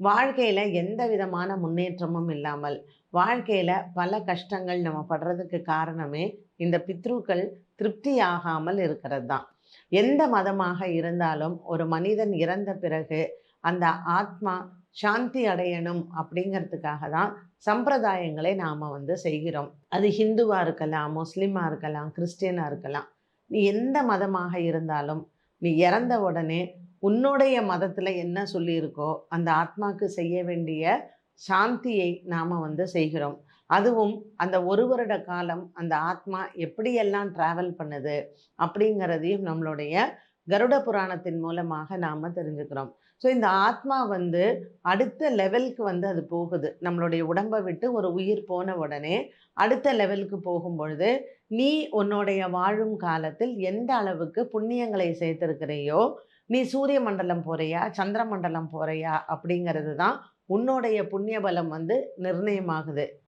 வாழ்க்கையில் எந்த விதமான முன்னேற்றமும் இல்லாமல் வாழ்க்கையில் பல கஷ்டங்கள் நம்ம படுறதுக்கு காரணமே இந்த பித்ருக்கள் திருப்தி ஆகாமல் இருக்கிறது தான் எந்த மதமாக இருந்தாலும் ஒரு மனிதன் இறந்த பிறகு அந்த ஆத்மா சாந்தி அடையணும் அப்படிங்கிறதுக்காக தான் சம்பிரதாயங்களை நாம் வந்து செய்கிறோம். அது ஹிந்துவாக இருக்கலாம் முஸ்லீமாக இருக்கலாம் கிறிஸ்டியனாக இருக்கலாம். நீ எந்த மதமாக இருந்தாலும் நீ இறந்த உடனே உன்னுடைய மதத்தில் என்ன சொல்லியிருக்கோ அந்த ஆத்மாக்கு செய்ய வேண்டிய சாந்தியை நாம் வந்து செய்கிறோம். அதுவும் அந்த ஒரு வருட காலம் அந்த ஆத்மா எப்படியெல்லாம் ட்ராவல் பண்ணுது அப்படிங்கிறதையும் நம்மளுடைய கருட புராணத்தின் மூலமாக நாம் தெரிஞ்சுக்கிறோம். ஸோ இந்த ஆத்மா வந்து அடுத்த லெவலுக்கு வந்து அது போகுது. நம்மளுடைய உடம்பை விட்டு ஒரு உயிர் போன உடனே அடுத்த லெவலுக்கு போகும் பொழுது நீ உன்னுடைய வாழும் காலத்தில் எந்த அளவுக்கு புண்ணியங்களை சேர்த்திருக்கிறையோ நீ சூரிய மண்டலம் போறியா சந்திர மண்டலம் போறியா அப்படிங்கிறது தான் உன்னுடைய புண்ணிய பலம் வந்து நிர்ணயமாகுது.